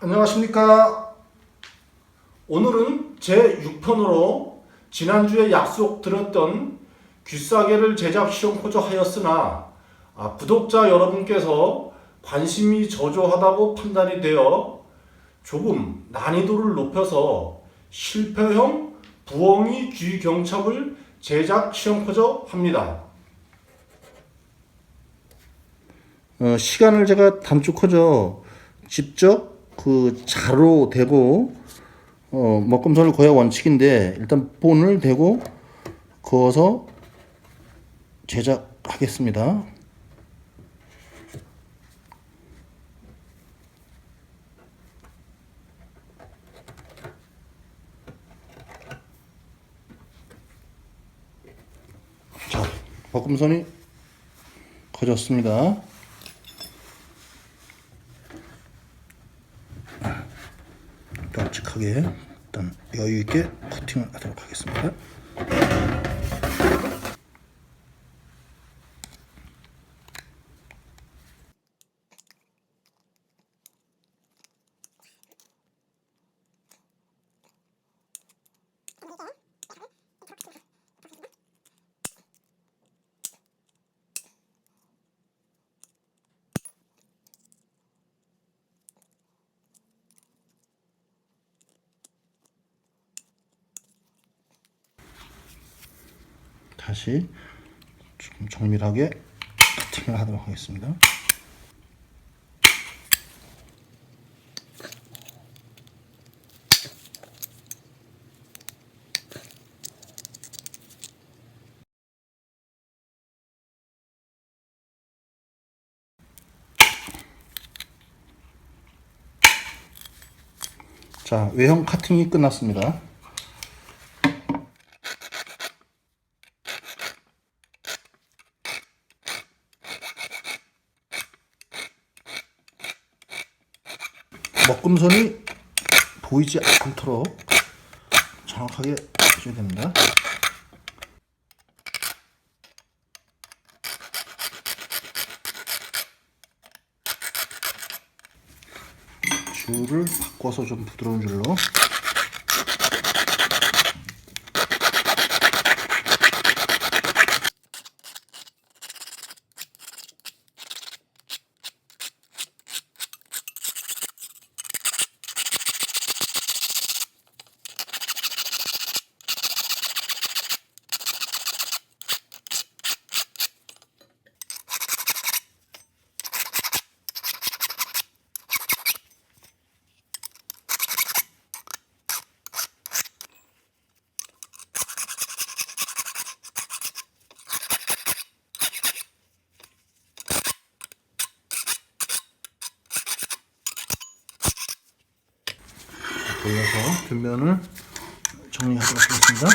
안녕하십니까. 오늘은 제 6편으로 지난주에 약속 드렸던 귀싸개를 제작 시험코저 하였으나 아, 구독자 여러분께서 관심이 저조하다고 판단이 되어 조금 난이도를 높여서 실패형 부엉이 귀 경첩을 제작 시험코저 합니다. 어, 시간을 제가 단축하죠. 직접 그 자로 대고 어, 먹금선을 거야 원칙인데 일단 본을 대고 그어서 제작하겠습니다. 자, 먹금선이 커졌습니다. 깜찍하게 일단 여유 있게 커팅을 하도록 하겠습니다. 다시 좀 정밀하게 커팅을 하도록 하겠습니다. 자, 외형 커팅이 끝났습니다. 먹금선이 보이지 않도록 정확하게 해줘야 됩니다. 줄을 바꿔서 좀 부드러운 줄로 돌려서 뒷면을 정리하도록 하겠습니다.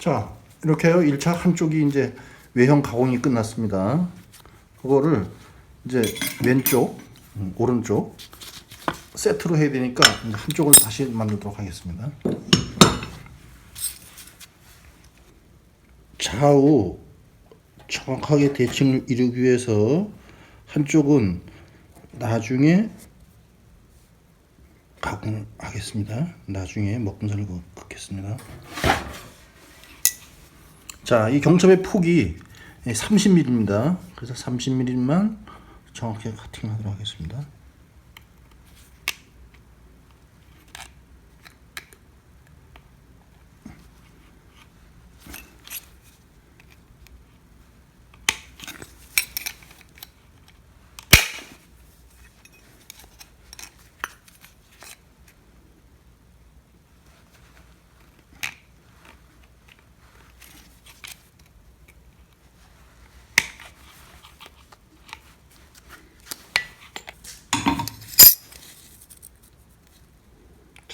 자, 이렇게 해요. 1차 한쪽이 이제 외형 가공이 끝났습니다. 그거를 이제 왼쪽, 음, 오른쪽 세트로 해야 되니까 한쪽을 다시 만들도록 하겠습니다. 좌우 정확하게 대칭을 이루기 위해서 한쪽은 나중에 가공하겠습니다. 나중에 먹금선을 긋- 긋겠습니다. 자, 이 경첩의 폭이 30mm입니다. 그래서 30mm만 정확하게 커팅하도록 하겠습니다.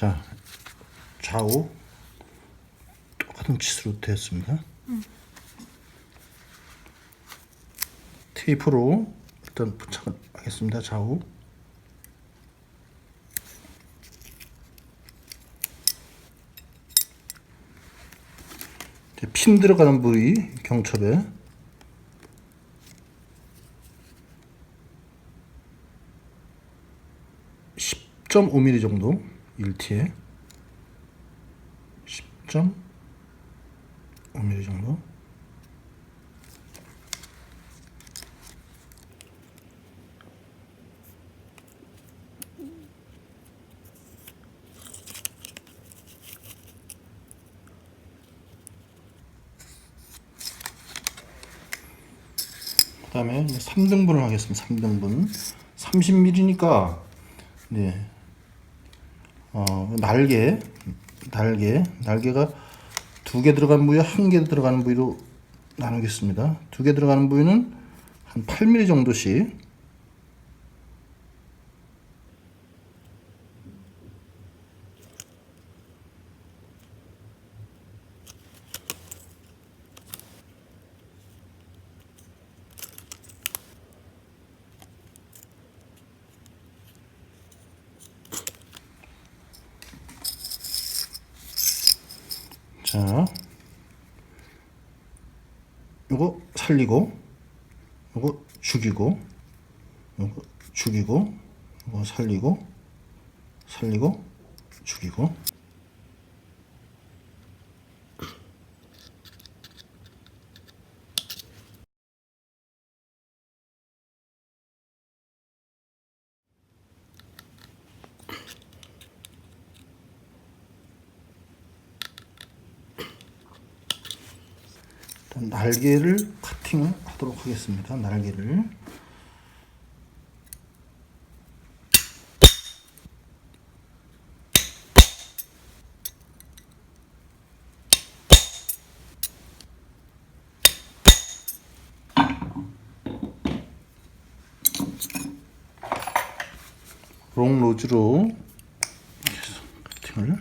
자, 좌우 똑같은 치수로 되었습니다. 테이프로 일단 부착을 하겠습니다. 좌우. 핀 들어가는 부위 경첩에 (10.5mm) 정도 1T에 10.5mm 정도 그 다음에 3등분을 하겠습니다. 3등분 30mm니까 네. 어, 날개 날개 날개가 두 개 들어간 부위 한개 들어가는 부위로 나누겠습니다. 두 개 들어가는 부위는 한 8mm 정도씩 자, 요거 살리고, 요거 죽이고, 요거 죽이고, 요거 살리고, 살리고, 죽이고. 날개를 커팅을 하도록 하겠습니다. 날개를. 롱 로즈로 계속 커팅을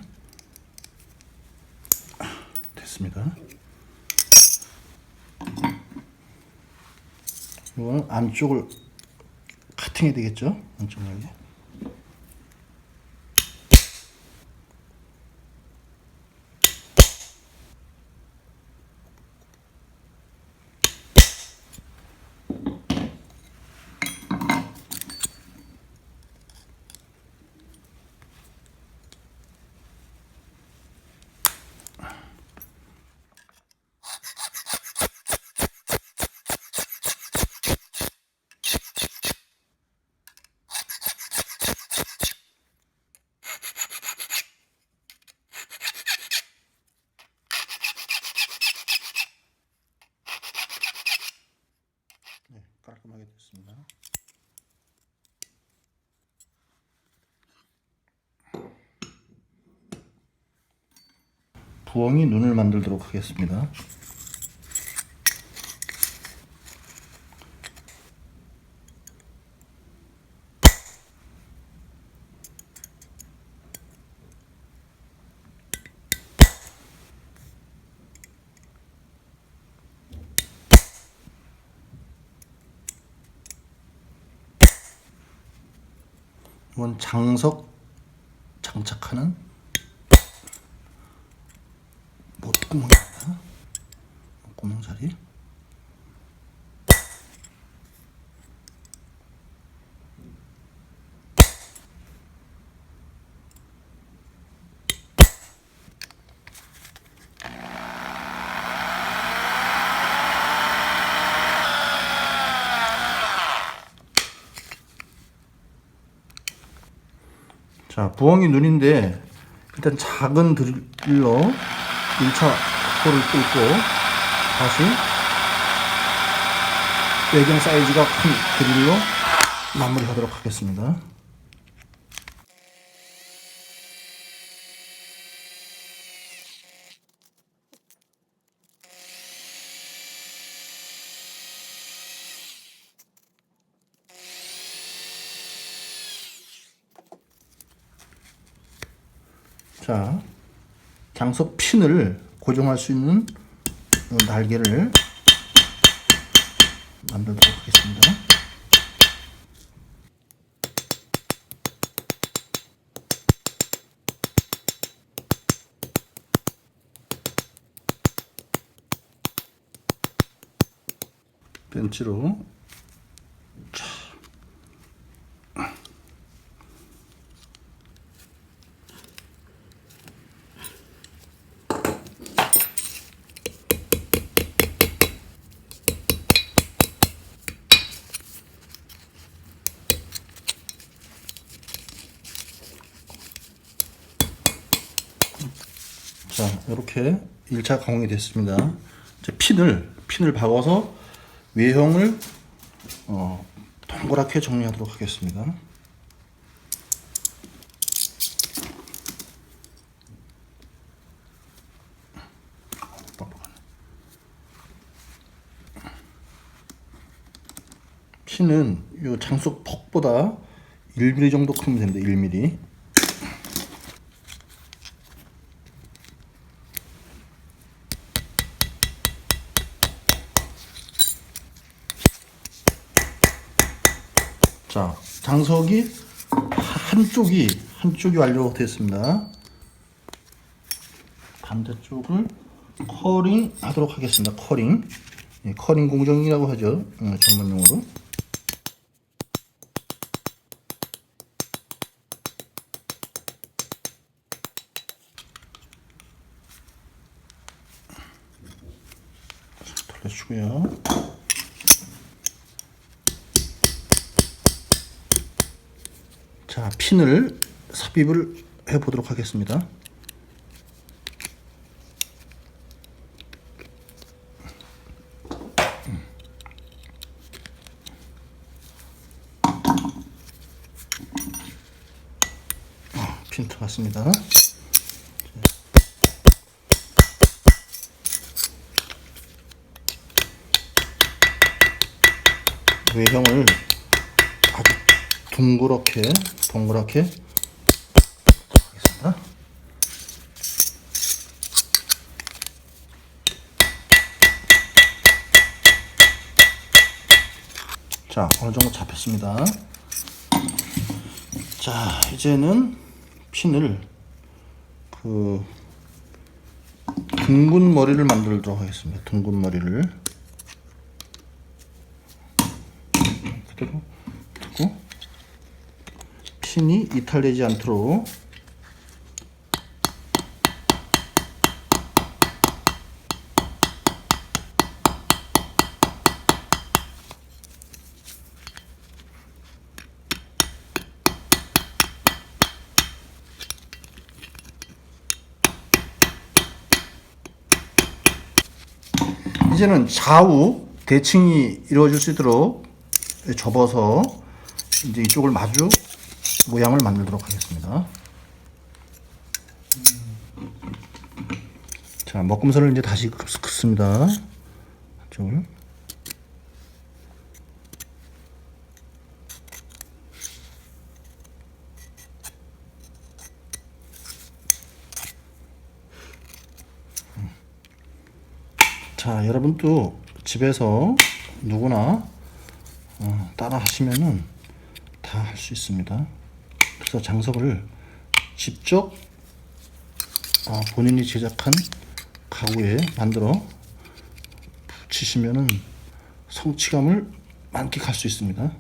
됐습니다. 이거는 안쪽을 카팅해야 되겠죠? 안쪽 날개. 네, 깔끔하게 됐습니다. 부엉이 눈을 만들도록 하겠습니다. 이건 장석 장착하는 못구멍입니다. 못구멍 자리. 자, 부엉이 눈인데 일단 작은 드릴로 1차 코를 뚫고 다시 외경 사이즈가 큰 드릴로 마무리하도록 하겠습니다. 방석 핀을 고정할 수 있는 어, 날개를 만들도록 하겠습니다. 벤치로 1차 가공이 됐습니다. 핀을 핀을 박아서 외형을 어, 동그랗게 정리하도록 하겠습니다. 핀은 이 장속 퍽보다 1mm 정도 크면 됩니다. 1mm. 자, 장석이 한쪽이 한쪽이 완료됐습니다. 반대쪽을 커링 하도록 하겠습니다. 커링. 예, 커링 공정이라고 하죠. 어, 전문용어로. 돌려주고요. 자, 핀을 삽입을 해 보도록 하겠습니다. 어, 핀 들어갔습니다. 외형을 아주 둥그렇게 동그랗게 자 어느 정도 잡혔습니다. 자 이제는 핀을 그 둥근 머리를 만들도록 하겠습니다. 둥근 머리를 그대로 두고 핀이 이탈되지 않도록 이제는 좌우 대칭이 이루어질 수 있도록 접어서 이제 이쪽을 마주 모양을 만들도록 하겠습니다. 자, 먹금선을 이제 다시 긋- 긋습니다. 이쪽을. 자, 여러분도 집에서 누구나 어, 따라 하시면은 다 할 수 있습니다. 그래서 장석을 직접 어, 본인이 제작한 가구에 만들어 붙이시면은 성취감을 만끽할 수 있습니다.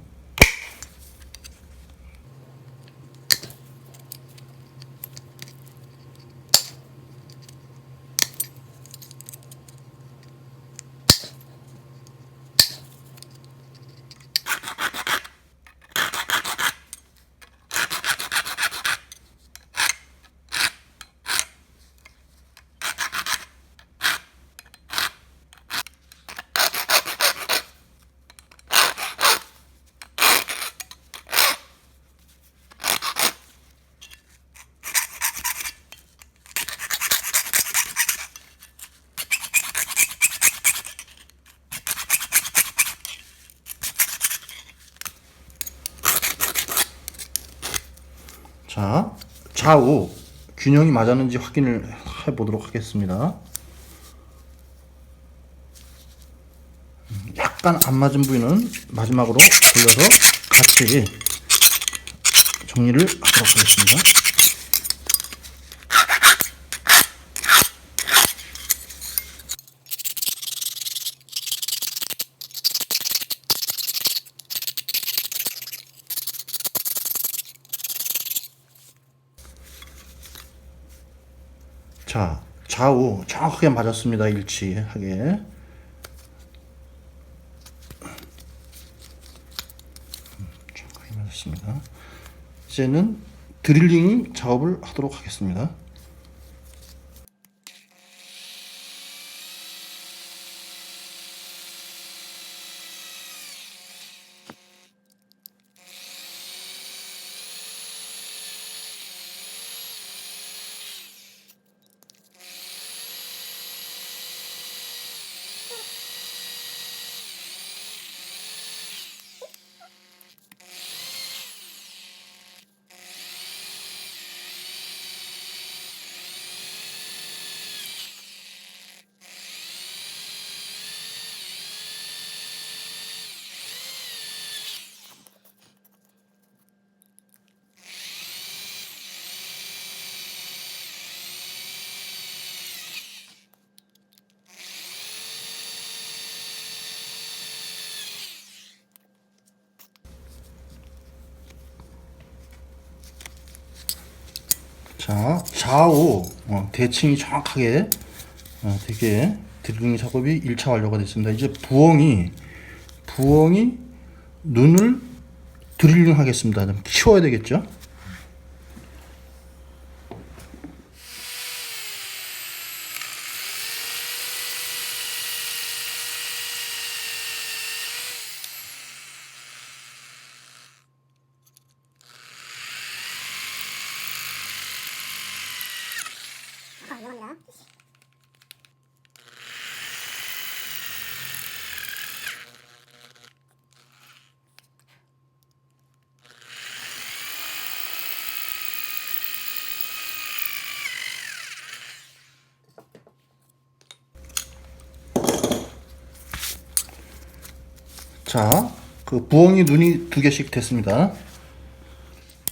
자, 좌우 균형이 맞았는지 확인을 해 보도록 하겠습니다. 음, 약간 안 맞은 부위는 마지막으로 돌려서 같이 정리를 하도록 하겠습니다. 자, 좌우 정확하게 맞았습니다. 일치하게. 음, 정확하게 맞았습니다. 이제는 드릴링 작업을 하도록 하겠습니다. 자, 좌우 어, 대칭이 정확하게 어, 되게 드릴링 작업이 1차 완료가 됐습니다. 이제 부엉이 부엉이 눈을 드릴링 하겠습니다. 좀 키워야 되겠죠? 아, 이용합니다. 자, 그 부엉이 눈이 두 개씩 됐습니다.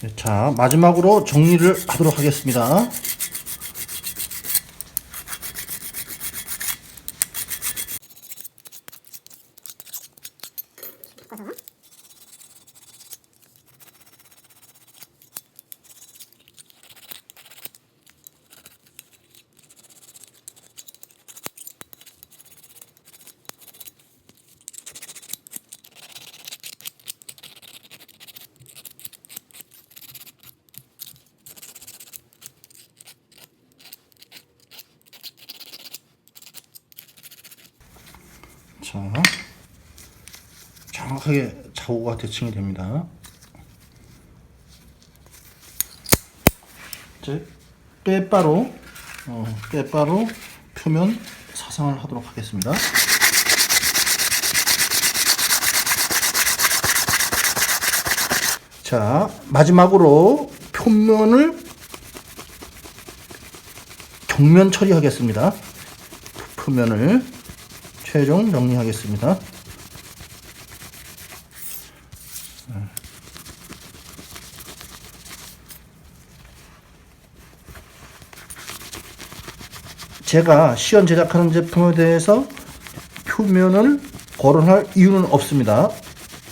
네, 자, 마지막으로 정리를 하도록 하겠습니다. 바꿔서 자, 정확하게 좌우가 대칭이 됩니다. 이제 빼바로 어, 빼바로 표면 사상을 하도록 하겠습니다. 자, 마지막으로 표면을 경면 처리하겠습니다. 표면을 최종 정리하겠습니다. 제가 시연 제작하는 제품에 대해서 표면을 거론할 이유는 없습니다.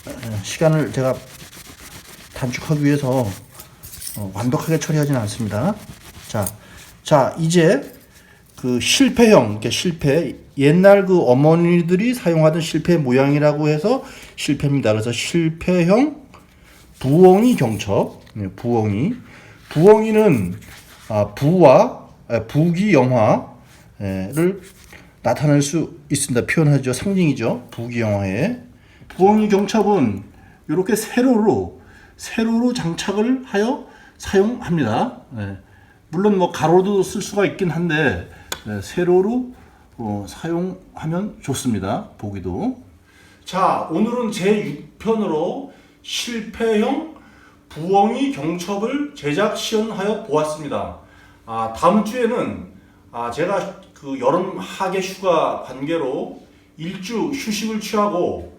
에, 시간을 제가 단축하기 위해서 어, 완벽하게 처리하지는 않습니다. 자, 자 이제 그 실패형, 이렇게 실패 옛날 그 어머니들이 사용하던 실패 모양이라고 해서 실패입니다. 그래서 실패형 부엉이 경첩, 네, 부엉이, 부엉이는 아, 부와 아, 부기 영화 를 나타낼 수 있습니다. 표현하죠. 상징이죠. 부기 영화에 부엉이 경첩은 이렇게 세로로 세로로 장착을 하여 사용합니다. 네. 물론 뭐 가로도 쓸 수가 있긴 한데 네, 세로로 어, 사용하면 좋습니다. 보기도. 자, 오늘은 제 6편으로 실패형 부엉이 경첩을 제작 시연하여 보았습니다. 아, 다음 주에는 아, 제가 그 여름 하계 휴가 관계로 일주 휴식을 취하고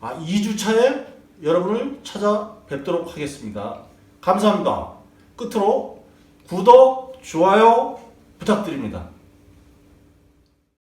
아, 2주 차에 여러분을 찾아뵙도록 하겠습니다. 감사합니다. 끝으로 구독, 좋아요 부탁드립니다.